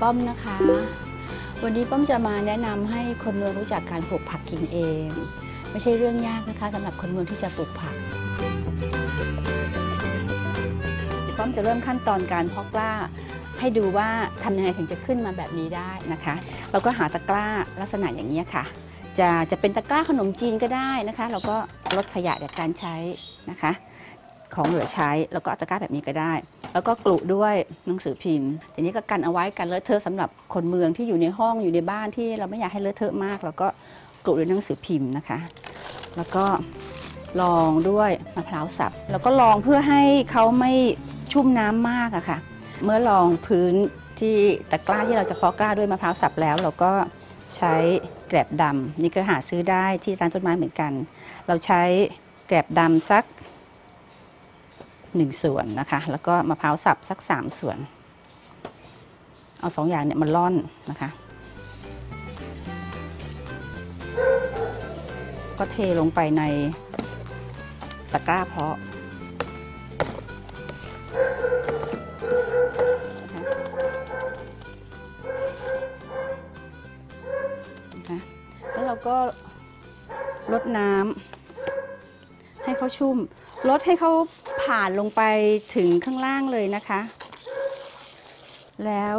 ป้อมนะคะ วันนี้ป้อมจะมาแนะนำให้คนเมืองรู้จักการปลูกผักกินเอง ไม่ใช่เรื่องยากนะคะสำหรับคนเมืองที่จะปลูกผัก ป้อมจะเริ่มขั้นตอนการเพาะกล้า ให้ดูว่าทำยังไงถึงจะขึ้นมาแบบนี้ได้นะคะ เราก็หาตะกร้าลักษณะอย่างนี้ค่ะ จะจะเป็นตะกร้าขนมจีนก็ได้นะคะ เราก็ลดขยะจากการใช้นะคะ ของเหลือใช้ แล้วก็อาตะกร้าแบบนี้ก็ได้ แล้วก็กลุด้วยหนังสือพิมพ์ทีนี้ก็กันเอาไว้กันเลอะเทอะสำหรับคนเมืองที่อยู่ในห้องอยู่ในบ้านที่เราไม่อยากให้เลอะเทอะมากแล้วก็กลุด้วยหนังสือพิมพ์นะคะ แล้วก็ลองด้วยมะพร้าวสับแล้วก็ลองเพื่อให้เขาไม่ชุ่มน้ำมากอะค่ะ เมื่อลองพื้นที่ตะกร้าที่เราจะเพาะกล้าด้วยมะพร้าวสับแล้ว เราก็ใช้แกลบดำนี่ก็หาซื้อได้ที่ร้านต้นไม้เหมือนกัน เราใช้แกลบดำสัก หนึ่งส่วนนะคะ แล้วก็มะพร้าวสับสักสามส่วน เอาสองอย่างเนี่ยมาล่อนนะคะ ก็เทลงไปในตะกร้าเพาะนะคะแล้วเราก็ลดน้ำให้เขาชุ่มลดให้เขา ผ่านลงไปถึงข้างล่างเลยนะคะ แล้ว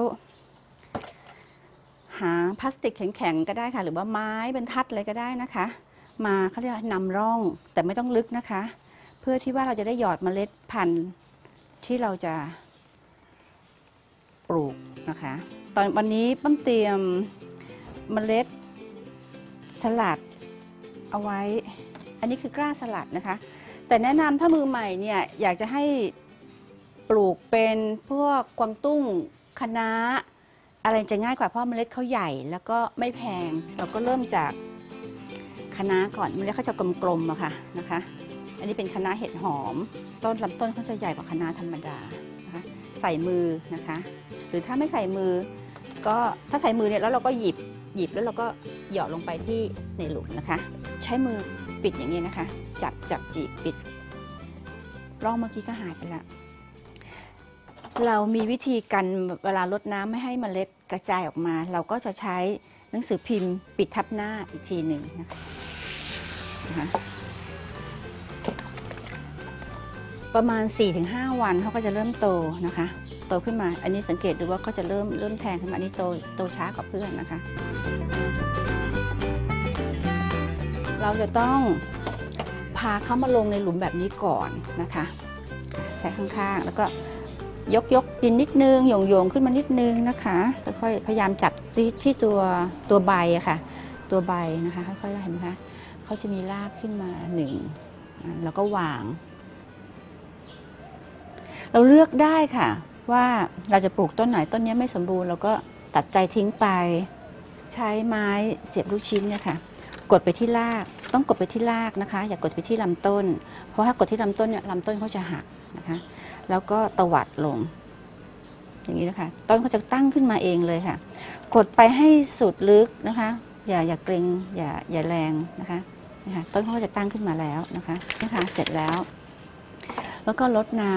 หาพลาสติกแข็งๆก็ได้ค่ะ หรือว่าไม้บรรทัดอะไรก็ได้นะคะ มาเขาเรียกนำร่องแต่ไม่ต้องลึกนะคะ เพื่อที่ว่าเราจะได้หยอดเมล็ดพันธุ์ที่เราจะปลูกนะคะ ตอนวันนี้ปั้มเตรียมเมล็ดสลัดเอาไว้ อันนี้คือกล้าสลัดนะคะ แต่แนะนำถ้ามือใหม่เนี่ยอยากจะให้ปลูกเป็นพวกกวางตุ้งคะน้า อะไรจะง่ายกว่าเพราะเมล็ดเขาใหญ่ แล้วก็ไม่แพง เราก็เริ่มจากคะน้าก่อนเมล็ดเขาจะกลมๆอะค่ะนะคะ อันนี้เป็นคะน้าเห็ดหอม ต้นลำต้นเขาจะใหญ่กว่าคะน้าธรรมดานะคะใส่มือนะคะ หรือถ้าไม่ใส่มือ ก็ถ้าใส่มือเนี่ยแล้วเราก็หยิบหยิบแล้วเราก็หยอดลงไปที่ในหลุมนะคะ ใช้มือปิดอย่างนี้นะคะ จับจับจีบปิดร่องเมื่อกี้ก็หายไปล้วเรามีวิธีกันเวลาลดน้ำไม่ให้มเมล็ดกระจายออกมา เราก็จะใช้หนังสือพิมพ์ปิดทับหน้าอีกทีหนึ่งนะคะนะคะประมาณ 4-5 วันเขาก็จะเริ่มโตนะคะ โตขึ้นมา อันนี้สังเกตดูว่าเขาจะเริ่มเริ่มแทงขึ้นมาอันนี้โตโตช้ากว่าเพื่อนนะคะ เราจะต้อง พาเขามาลงในหลุมแบบนี้ก่อนนะคะใส่ข้างๆ แล้วก็ยกยกดินนิดนึงโยงโยงขึ้นมานิดนึงนะคะค่อยๆพยายามจับที่ที่ตัวตัวใบอะค่ะ ตัวใบนะคะค่อยๆเห็นไหมคะเขาจะมีรากขึ้นมาหนึ่งแล้วก็วาง เราเลือกได้ค่ะ ว่าเราจะปลูกต้นไหนต้นนี้ไม่สมบูรณ์เราก็ตัดใจทิ้งไป ใช้ไม้เสียบลูกชิ้นเนี่ยค่ะ กดไปที่ราก ต้องกดไปที่รากนะคะ อย่ากดไปที่ลำต้น เพราะถ้ากดที่ลำต้นเนี่ยลำต้นเขาจะหักนะคะ แล้วก็ตวัดลง อย่างนี้นะคะ ต้นเขาจะตั้งขึ้นมาเองเลยค่ะ กดไปให้สุดลึกนะคะ อย่าอย่าเกรงอย่าอย่าแรงนะคะนะคะต้นเขาก็จะตั้งขึ้นมาแล้วนะคะนะคะเสร็จแล้ว แล้วก็ลดน้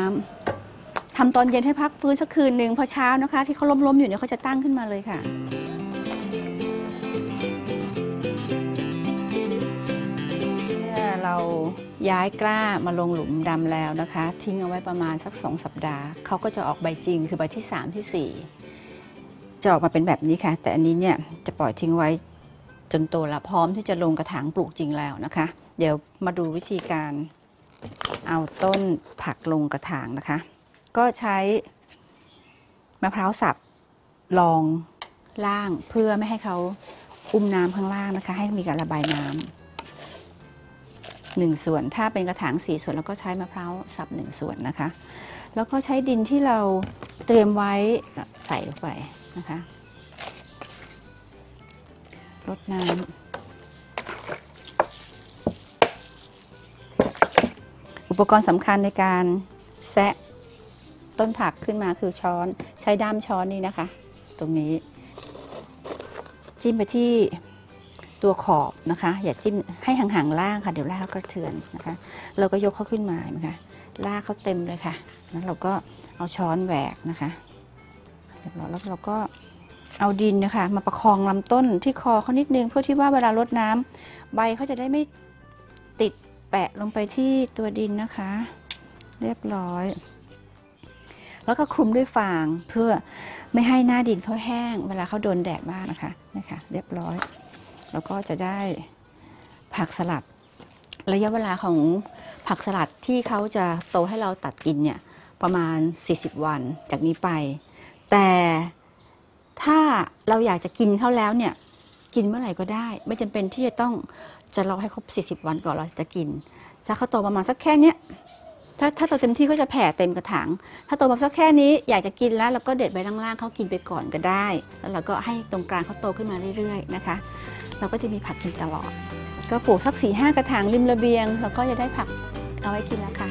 ำทำตอนเย็นให้พักฟื้นสักคืนหนึ่งพอเช้านะคะ ที่เขาล้มๆอยู่เนี่ยเขาจะตั้งขึ้นมาเลยค่ะ เราย้ายกล้ามาลงหลุมดำแล้วนะคะ ทิ้งเอาไว้ประมาณสักสองสัปดาห์เขาก็จะออกใบจริงคือใบที่ 3 ที่ 4 จะออกมาเป็นแบบนี้ค่ะ แต่อันนี้เนี่ยจะปล่อยทิ้งไว้จนโตแล้วพร้อมที่จะลงกระถางปลูกจริงแล้วนะคะ เดี๋ยวมาดูวิธีการเอาต้นผักลงกระถางนะคะ ก็ใช้มะพร้าวสับรองล่างเพื่อไม่ให้เขาอุ้มน้ำข้างล่างนะคะ ให้มีการระบายน้ำ หนึ่งส่วน ถ้าเป็นกระถางสี่ส่วน แล้วก็ใช้มะพร้าวสับหนึ่งส่วนนะคะ แล้วก็ใช้ดินที่เราเตรียมไว้ใส่ลงไปนะคะรดน้ำอุปกรณ์สำคัญในการแซะต้นผักขึ้นมาคือช้อนใช้ด้ามช้อนนี่นะคะ ตรงนี้ จิ้มไปที่ ตัวขอบนะคะ อย่าจิ้มให้ห่างๆล่างค่ะ เดี๋ยวลากกระเทือนนะคะ เราก็ยกเขาขึ้นมาเห็นไหมคะลากเขาเต็มเลยค่ะแล้วเราก็เอาช้อนแหวกนะคะเรียบร้อยแล้วเราก็เอาดินนะคะ มาประคองลำต้นที่คอเขานิดนึงเพื่อที่ว่าเวลารดน้ำใบเขาจะได้ไม่ติดแปะลงไปที่ตัวดินนะคะ เรียบร้อย แล้วก็คลุมด้วยฟางเพื่อไม่ให้หน้าดินเขาแห้ง เวลาเขาโดนแดดมากนะคะนะคะ เรียบร้อย แล้วก็จะได้ผักสลัด ระยะเวลาของผักสลัดที่เขาจะโตให้เราตัดกินเนี่ยประมาณ 40 วันจากนี้ไป แต่ถ้าเราอยากจะกินเขาแล้วเนี่ยกินเมื่อไหร่ก็ได้ ไม่จำเป็นที่จะต้องจะรอให้ครบ 40 วันก่อนเราจะกิน ถ้าเขาโตประมาณสักแค่เนี้ยถ้าถ้าโตเต็มที่ก็จะแผ่เต็มกระถาง ถ้าโตมาสักแค่นี้อยากจะกินแล้วเราก็เด็ดใบล่างๆเขากินไปก่อนก็ได้ แล้วเราก็ให้ตรงกลางเขาโตขึ้นมาเรื่อยๆนะคะ เราก็จะมีผักกินตลอด ก็ปลูกสักสี่ห้ากระถางริมระเบียง แล้วก็จะได้ผักเอาไว้กินแล้วค่ะ